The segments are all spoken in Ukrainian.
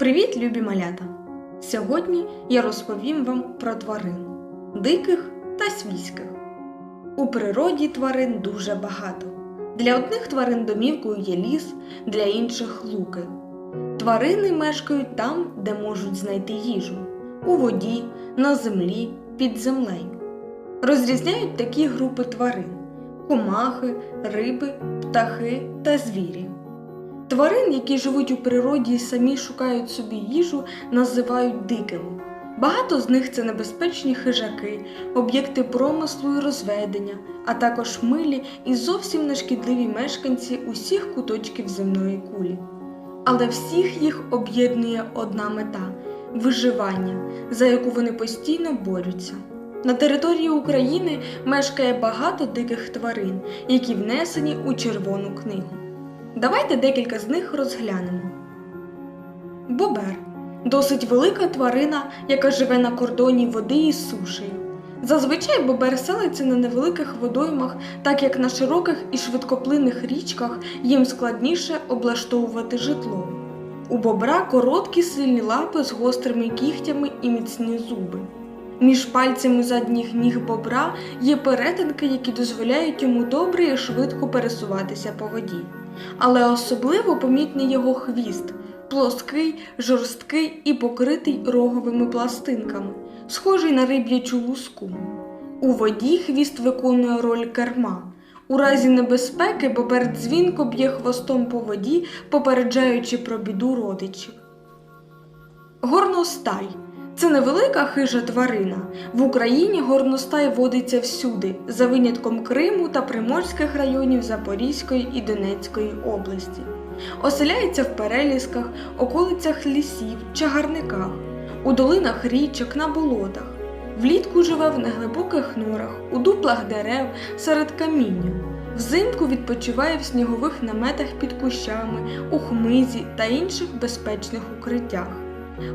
Привіт, любі малята! Сьогодні я розповім вам про тварин диких та свійських. У природі тварин дуже багато. Для одних тварин домівкою є ліс, для інших луки. Тварини мешкають там, де можуть знайти їжу у воді, на землі, під землею. Розрізняють такі групи тварин: комахи, риби, птахи та звірі. Тварин, які живуть у природі і самі шукають собі їжу, називають дикими. Багато з них це небезпечні хижаки, об'єкти промислу і розведення, а також милі і зовсім нешкідливі мешканці усіх куточків земної кулі. Але всіх їх об'єднує одна мета виживання, за яку вони постійно борються. На території України мешкає багато диких тварин, які внесені у Червону книгу. Давайте декілька з них розглянемо. Бобер досить велика тварина, яка живе на кордоні води із сушею. Зазвичай бобер селиться на невеликих водоймах, так як на широких і швидкоплинних річках їм складніше облаштовувати житло. У бобра короткі сильні лапи з гострими кігтями і міцні зуби. Між пальцями задніх ніг бобра є перетинки, які дозволяють йому добре і швидко пересуватися по воді. Але особливо помітний його хвіст плоский, жорсткий і покритий роговими пластинками, схожий на риб'ячу луску. У воді хвіст виконує роль керма. У разі небезпеки бобер дзвінко б'є хвостом по воді, попереджаючи про біду родичів. Горностай це невелика хижа тварина. В Україні горностай водиться всюди, за винятком Криму та приморських районів Запорізької і Донецької області. Оселяється в перелісках, околицях лісів, чагарниках, у долинах річок, на болотах. Влітку живе в неглибоких норах, у дуплах дерев, серед каміння. Взимку відпочиває в снігових наметах під кущами, у хмизі та інших безпечних укриттях.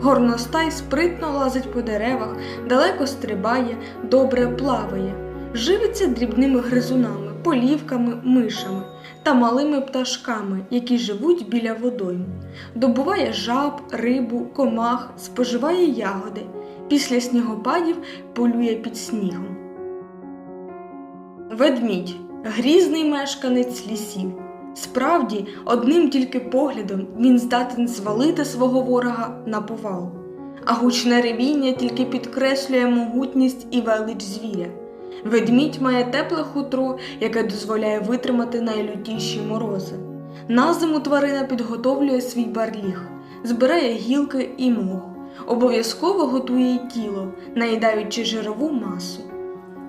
Горностай спритно лазить по деревах, далеко стрибає, добре плаває, живиться дрібними гризунами, полівками, мишами та малими пташками, які живуть біля водойм. Добуває жаб, рибу, комах, споживає ягоди. Після снігопадів полює під снігом. Ведмідь грізний мешканець лісів. Справді, одним тільки поглядом він здатен звалити свого ворога на повал, а гучне ревіння тільки підкреслює могутність і велич звіря. Ведмідь має тепле хутро, яке дозволяє витримати найлютіші морози. На зиму тварина підготовлює свій барліг, збирає гілки і мох, обов'язково готує тіло, наїдаючи жирову масу.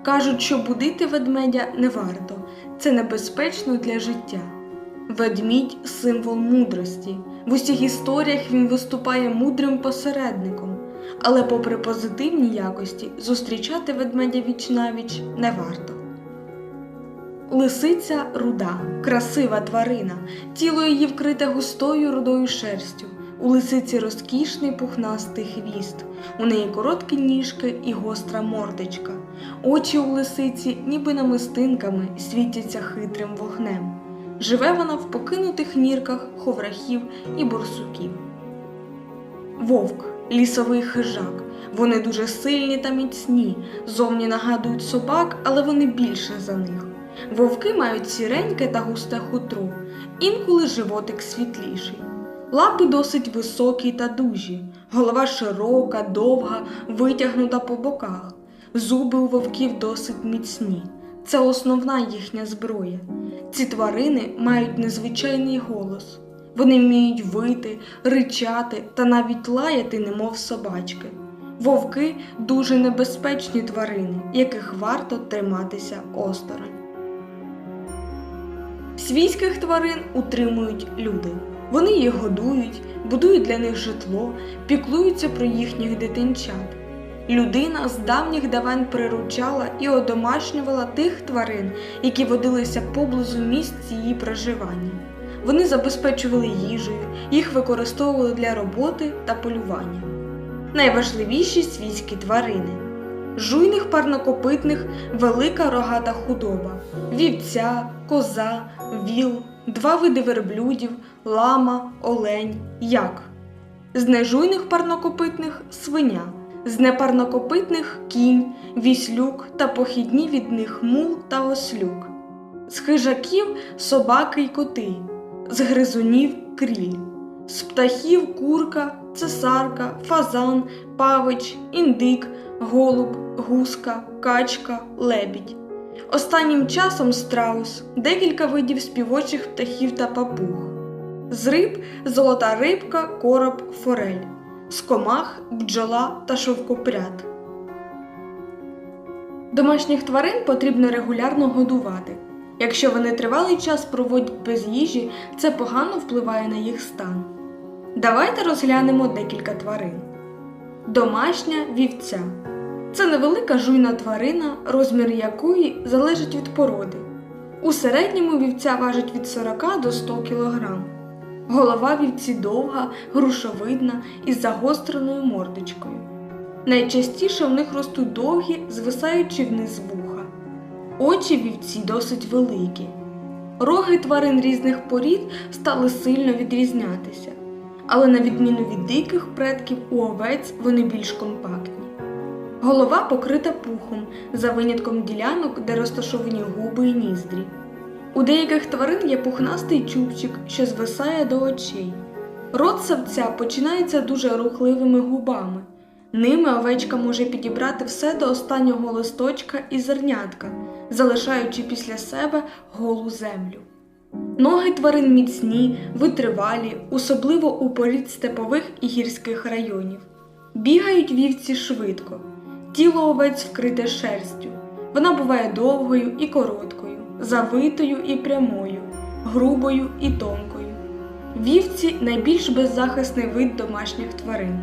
Кажуть, що будити ведмедя не варто, це небезпечно для життя. Ведмідь символ мудрості. В усіх історіях він виступає мудрим посередником, але, попри позитивні якості, зустрічати ведмедя віч навіч не варто. Лисиця руда, красива тварина, тіло її вкрите густою рудою шерстю. У лисиці розкішний пухнастий хвіст, у неї короткі ніжки і гостра мордочка. Очі у лисиці, ніби намистинками, світяться хитрим вогнем. Живе вона в покинутих нірках, ховрахів і борсуків. Вовк лісовий хижак. Вони дуже сильні та міцні, зовні нагадують собак, але вони більше за них. Вовки мають сіреньке та густе хутро, інколи животик світліший. Лапи досить високі та дужі, голова широка, довга, витягнута по боках. Зуби у вовків досить міцні. Це основна їхня зброя. Ці тварини мають незвичайний голос. Вони вміють вити, ричати та навіть лаяти, немов собачки. Вовки дуже небезпечні тварини, яких варто триматися осторонь. Свійських тварин утримують люди. Вони їх годують, будують для них житло, піклуються про їхніх дитинчат. Людина з давніх давен приручала і одомашнювала тих тварин, які водилися поблизу місць її проживання. Вони забезпечували їжею, їх використовували для роботи та полювання. Найважливіші свійські тварини жуйних парнокопитних велика рогата худоба, вівця, коза, віл, два види верблюдів, лама, олень, як. з нежуйних парнокопитних свиня, з непарнокопитних кінь, віслюк та похідні від них мул та ослюк, з хижаків собаки й коти, з гризунів кріль, з птахів курка, цесарка, фазан, павич, індик, голуб, гуска, качка, лебідь. Останнім часом страус, декілька видів співочих птахів та папуг. З риб золота рибка, короб, форель, з комах, бджола та шовкопряд. Домашніх тварин потрібно регулярно годувати. Якщо вони тривалий час проводять без їжі, це погано впливає на їх стан. Давайте розглянемо декілька тварин. Домашня вівця. Це невелика жуйна тварина, розмір якої залежить від породи. У середньому вівця важить від 40 до 100 кг. Голова вівці довга, грушовидна із загостреною мордочкою. Найчастіше в них ростуть довгі, звисаючи вниз вуха. Очі вівці досить великі. Роги тварин різних порід стали сильно відрізнятися, але на відміну від диких предків у овець вони більш компактні. Голова покрита пухом, за винятком ділянок, де розташовані губи і ніздрі. У деяких тварин є пухнастий чубчик, що звисає до очей. Рот савця починається дуже рухливими губами. Ними овечка може підібрати все до останнього листочка і зернятка, залишаючи після себе голу землю. Ноги тварин міцні, витривалі, особливо у порід степових і гірських районів. Бігають вівці швидко. Тіло овець вкрите шерстю. Вона буває довгою і короткою, завитою і прямою, грубою і тонкою. Вівці найбільш беззахисний вид домашніх тварин.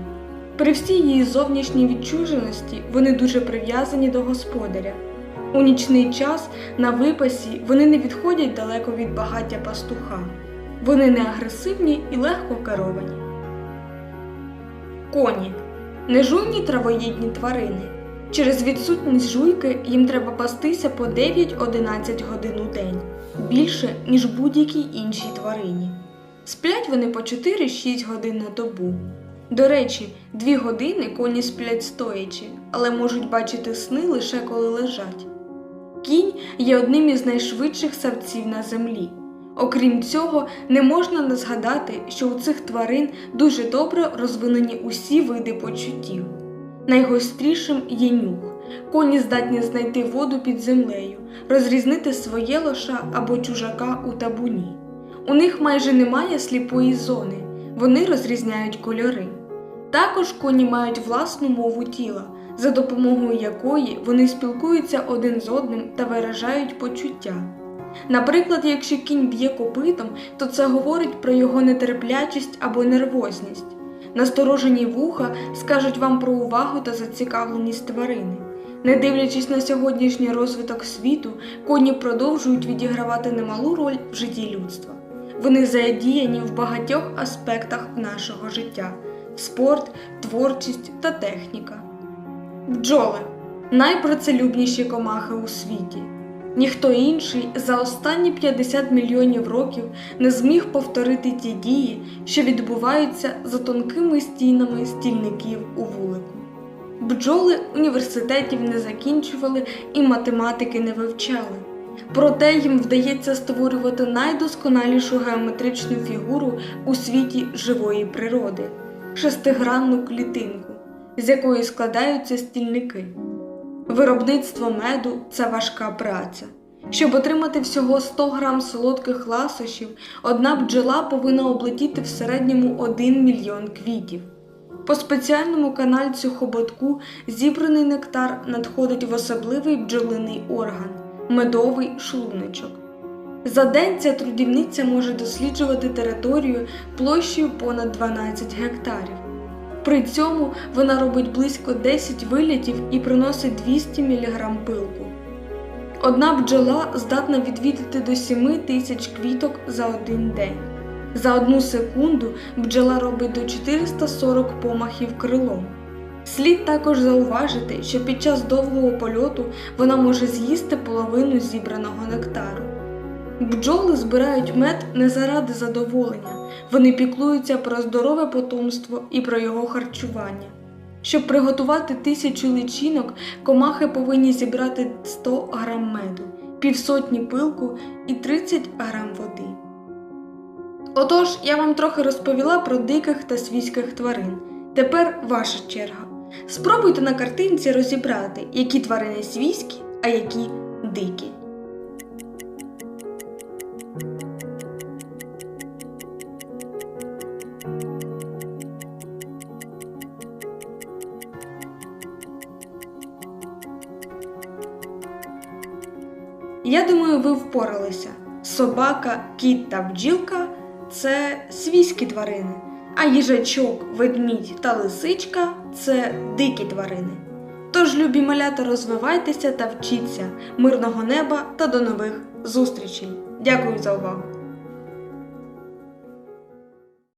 При всій її зовнішній відчуженості вони дуже прив'язані до господаря. У нічний час на випасі вони не відходять далеко від багаття пастуха. Вони не агресивні і легко керовані. Коні нежуйні травоїдні тварини. Через відсутність жуйки їм треба пастися по 9-11 годин у день, більше, ніж будь-якій іншій тварині. Сплять вони по 4-6 годин на добу. До речі, 2 години коні сплять стоячи, але можуть бачити сни лише коли лежать. Кінь є одним із найшвидших савців на землі. Окрім цього, не можна не згадати, що у цих тварин дуже добре розвинені усі види почуттів. Найгострішим є нюх. Коні здатні знайти воду під землею, розрізнити своє лоша або чужака у табуні. У них майже немає сліпої зони, вони розрізняють кольори. Також коні мають власну мову тіла, за допомогою якої вони спілкуються один з одним та виражають почуття. Наприклад, якщо кінь б'є копитом, то це говорить про його нетерплячість або нервозність. Насторожені вуха скажуть вам про увагу та зацікавленість тварини. Не дивлячись на сьогоднішній розвиток світу, коні продовжують відігравати немалу роль в житті людства. Вони задіяні в багатьох аспектах нашого життя спорт, творчість та техніка. Бджоли найпрацелюбніші комахи у світі. Ніхто інший за останні 50 мільйонів років не зміг повторити ті дії, що відбуваються за тонкими стінами стільників у вулику. Бджоли університетів не закінчували і математики не вивчали. Проте їм вдається створювати найдосконалішу геометричну фігуру у світі живої природи шестигранну клітинку, з якої складаються стільники. Виробництво меду це важка праця. Щоб отримати всього 100 грам солодких ласощів, одна бджола повинна облетіти в середньому 1 мільйон квітів. По спеціальному канальцю хоботку зібраний нектар надходить в особливий бджолиний орган медовий шлуночок. За день ця трудівниця може досліджувати територію площею понад 12 гектарів. При цьому вона робить близько 10 вилітів і приносить 200 мг пилку. Одна бджола здатна відвідати до 7 тисяч квіток за один день. За одну секунду бджола робить до 440 помахів крилом. Слід також зауважити, що під час довгого польоту вона може з'їсти половину зібраного нектару. Бджоли збирають мед не заради задоволення, вони піклуються про здорове потомство і про його харчування. Щоб приготувати тисячу личинок, комахи повинні зібрати 100 грам меду, півсотні пилку і 30 грам води. Отож, я вам трохи розповіла про диких та свійських тварин. Тепер ваша черга. Спробуйте на картинці розібрати, які тварини свійські, а які дикі. Я думаю, ви впоралися. Собака, кіт та бджілка це свійські тварини, а їжачок, ведмідь та лисичка це дикі тварини. Тож, любі малята, розвивайтеся та вчіться, мирного неба та до нових зустрічей. Дякую за увагу!